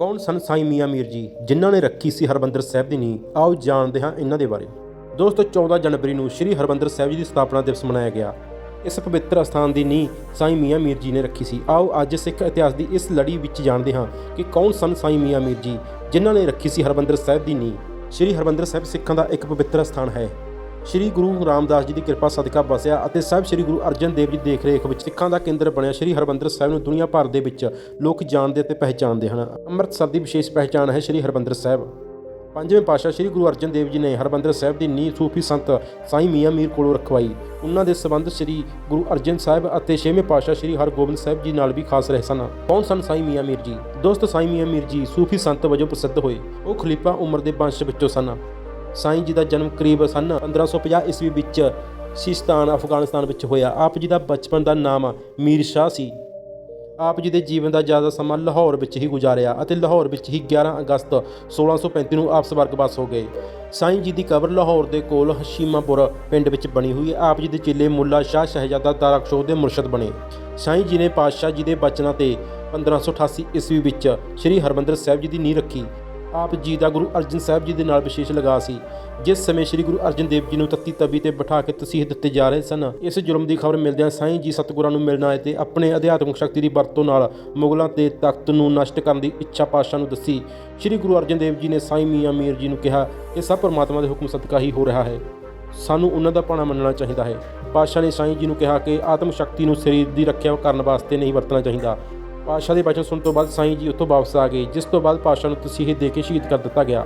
ਕੌਣ ਸਨ ਸਾਈਂ ਮੀਆਂ ਮੀਰ ਜੀ, ਜਿਨ੍ਹਾਂ ਨੇ ਰੱਖੀ ਸੀ ਹਰਬੰਦਰ ਸਾਹਿਬ ਦੀ ਨੀਂਹ? ਆਓ ਜਾਣਦੇ ਹਾਂ ਇਹਨਾਂ ਦੇ ਬਾਰੇ। ਦੋਸਤੋ 14 ਜਨਵਰੀ ਨੂੰ ਸ੍ਰੀ ਹਰਬੰਦਰ ਸਾਹਿਬ ਜੀ ਦੀ ਸਥਾਪਨਾ ਦਿਵਸ ਮਨਾਇਆ ਗਿਆ। ਇਸ ਪਵਿੱਤਰ ਅਸਥਾਨ ਦੀ ਨੀਂਹ ਸਾਈਂ ਮੀਆਂ ਮੀਰ ਜੀ ਨੇ ਰੱਖੀ ਸੀ। ਆਓ ਅੱਜ ਸਿੱਖ ਇਤਿਹਾਸ ਦੀ ਇਸ ਲੜੀ ਵਿੱਚ ਜਾਣਦੇ ਹਾਂ ਕਿ ਕੌਣ ਸਨ ਸਾਈਂ ਮੀਆਂ ਮੀਰ ਜੀ, ਜਿਨ੍ਹਾਂ ਨੇ ਰੱਖੀ ਸੀ ਹਰਬੰਦਰ ਸਾਹਿਬ ਦੀ ਨੀਂਹ। ਸ੍ਰੀ ਹਰਬੰਦਰ ਸਾਹਿਬ ਸਿੱਖਾਂ ਦਾ ਇੱਕ ਪਵਿੱਤਰ ਸਥਾਨ ਹੈ। ਸ਼੍ਰੀ ਗੁਰੂ ਰਾਮਦਾਸ ਜੀ ਦੀ ਕਿਰਪਾ ਸਦਕਾ ਵਸਿਆ ਅਤੇ ਸਭ ਸ਼੍ਰੀ ਗੁਰੂ ਅਰਜਨ ਦੇਵ ਜੀ ਦੀ ਦੇਖਰੇਖ ਵਿੱਚ ਸਿੱਖਾਂ ਦਾ ਕੇਂਦਰ ਬਣਿਆ, ਸ਼੍ਰੀ ਹਰਬੰਦਰ ਸਾਹਿਬ ਨੂੰ ਦੁਨੀਆ ਭਰ ਦੇ ਵਿੱਚ ਲੋਕ ਜਾਣਦੇ ਅਤੇ ਪਹਿਚਾਣਦੇ ਹਨ। ਅੰਮ੍ਰਿਤਸਰ ਦੀ ਵਿਸ਼ੇਸ਼ ਪਹਿਚਾਣ ਹੈ ਸ਼੍ਰੀ ਹਰਬੰਦਰ ਸਾਹਿਬ। ਪੰਜਵੇਂ ਪਾਤਸ਼ਾਹ ਸ਼੍ਰੀ ਗੁਰੂ ਅਰਜਨ ਦੇਵ ਜੀ ਨੇ ਹਰਬੰਦਰ ਸਾਹਿਬ ਦੀ ਨੀਂਹ ਸੂਫੀ ਸੰਤ ਸਾਈਂ ਮੀਆਂ ਮੀਰ ਕੋਲੋਂ ਰਖਵਾਈ। ਉਹਨਾਂ ਦੇ ਸਬੰਧ ਸ਼੍ਰੀ ਗੁਰੂ ਅਰਜਨ ਸਾਹਿਬ ਅਤੇ ਛੇਵੇਂ ਪਾਤਸ਼ਾਹ ਸ਼੍ਰੀ ਹਰਗੋਬਿੰਦ ਸਾਹਿਬ ਜੀ ਨਾਲ ਵੀ ਖਾਸ ਰਹੇ ਸਨ। ਕੌਣ ਸਨ ਸਾਈਂ ਮੀਆਂ ਮੀਰ ਜੀ? ਦੋਸਤ ਸਾਈਂ ਮੀਆਂ ਮੀਰ ਜੀ, ਸੂਫੀ ਸੰਤ ਵਜੋਂ ਪ੍ਰਸਿੱਧ ਹੋਏ। ਉਹ ਖਲੀਫਾ ਉਮਰ ਦੇ ਵੰਸ਼ ਵਿੱਚੋਂ ਸਨ। ਸਾਈਂ ਜੀ ਦਾ ਜਨਮ ਕਰੀਬ ਸਨ 1550 ਈਸਵੀ ਵਿੱਚ ਸਿਸਤਾਨ, ਅਫਗਾਨਿਸਤਾਨ ਵਿੱਚ ਹੋਇਆ। ਆਪ ਜੀ ਦਾ ਬਚਪਨ ਦਾ ਨਾਮ ਮੀਰ ਸ਼ਾਹ ਸੀ। ਆਪ ਜੀ ਦੇ ਜੀਵਨ ਦਾ ਜ਼ਿਆਦਾ ਸਮਾਂ ਲਾਹੌਰ ਵਿੱਚ ਹੀ ਗੁਜ਼ਾਰਿਆ ਅਤੇ ਲਾਹੌਰ ਵਿੱਚ ਹੀ 11 ਅਗਸਤ 1635 ਨੂੰ ਆਪ ਸਵਰਗਵਾਸ ਹੋ ਗਏ। ਸਾਈਂ ਜੀ ਦੀ ਕਬਰ ਲਾਹੌਰ ਦੇ ਕੋਲ ਹਸ਼ੀਮਾਪੁਰ ਪਿੰਡ ਵਿੱਚ ਬਣੀ ਹੋਈ। ਹੈ ਆਪ ਜੀ ਦੇ ਚੇਲੇ ਮੁੱਲਾ ਸ਼ਾਹ ਸ਼ਹਿਜ਼ਾਦਾ ਤਾਰਕਸ਼ੋਹ ਦੇ ਮੁਰਸ਼ਦ ਬਣੇ। ਸਾਈਂ ਜੀ ਨੇ ਪਾਤਸ਼ਾਹ ਜੀ ਦੇ ਬਚਨਾਂ ਤੇ 1588 ਈਸਵੀ ਵਿੱਚ ਸ੍ਰੀ ਹਰਮੰਦਰ ਸਾਹਿਬ ਜੀ ਦੀ ਨੀਂਹ ਰੱਖੀ। ਆਪ ਜੀ ਦਾ ਗੁਰੂ ਅਰਜਨ ਸਾਹਿਬ ਜੀ ਦੇ ਨਾਲ ਵਿਸ਼ੇਸ਼ ਲਗਾਅ ਸੀ। ਜਿਸ ਸਮੇਂ ਸ੍ਰੀ ਗੁਰੂ ਅਰਜਨ ਦੇਵ ਜੀ ਨੂੰ ਤੱਤੀ ਤਵੀ ਤੇ ਬਿਠਾ ਕੇ ਤਸੀਹ ਦਿੱਤੇ ਜਾ ਰਹੇ ਸਨ, ਇਸ ਜ਼ੁਲਮ ਦੀ ਖਬਰ ਮਿਲਦਿਆਂ ਸਾਈਂ ਜੀ ਸਤਿਗੁਰਾਂ ਨੂੰ ਮਿਲਣ ਆਏ ਤੇ ਆਪਣੇ ਅਧਿਆਤਮਿਕ ਸ਼ਕਤੀ ਦੀ ਵਰਤੋਂ ਨਾਲ ਮੁਗਲਾਂ 'ਤੇ ਤਖਤ ਨੂੰ ਨਸ਼ਟ ਕਰਨ ਦੀ ਇੱਛਾ ਪਾਤਸ਼ਾਹ ਨੂੰ ਦੱਸੀ। ਸ੍ਰੀ ਗੁਰੂ ਅਰਜਨ ਦੇਵ ਜੀ ਨੇ ਸਾਈਂ ਮੀਆਂ ਮੀਰ ਜੀ ਨੂੰ ਕਿਹਾ ਕਿ ਸਭ ਪਰਮਾਤਮਾ ਦੇ ਹੁਕਮ ਸਦਕਾ ਹੀ ਹੋ ਰਿਹਾ ਹੈ। ਸਾਨੂੰ ਉਹਨਾਂ ਦਾ ਪਾਣਾ ਮੰਨਣਾ ਚਾਹੀਦਾ ਹੈ। ਪਾਤਸ਼ਾਹ ਨੇ ਸਾਈਂ ਜੀ ਨੂੰ ਕਿਹਾ ਕਿ ਆਤਮ ਸ਼ਕਤੀ ਨੂੰ ਸਰੀਰ ਦੀ ਰੱਖਿਆ ਕਰਨ ਵਾਸਤੇ ਨਹੀਂ ਵਰਤਣਾ ਚਾਹੀਦਾ। ਪਾਤਸ਼ਾਹ ਦੇ ਬਚਨ ਸੁਣਨ ਤੋਂ ਬਾਅਦ ਸਾਈਂ ਜੀ ਉੱਥੋਂ ਵਾਪਸ ਆ ਗਏ, ਜਿਸ ਤੋਂ ਬਾਅਦ ਪਾਤਸ਼ਾਹ ਨੂੰ ਤਸੀਹੇ ਦੇ ਕੇ ਸ਼ਹੀਦ ਕਰ ਦਿੱਤਾ ਗਿਆ।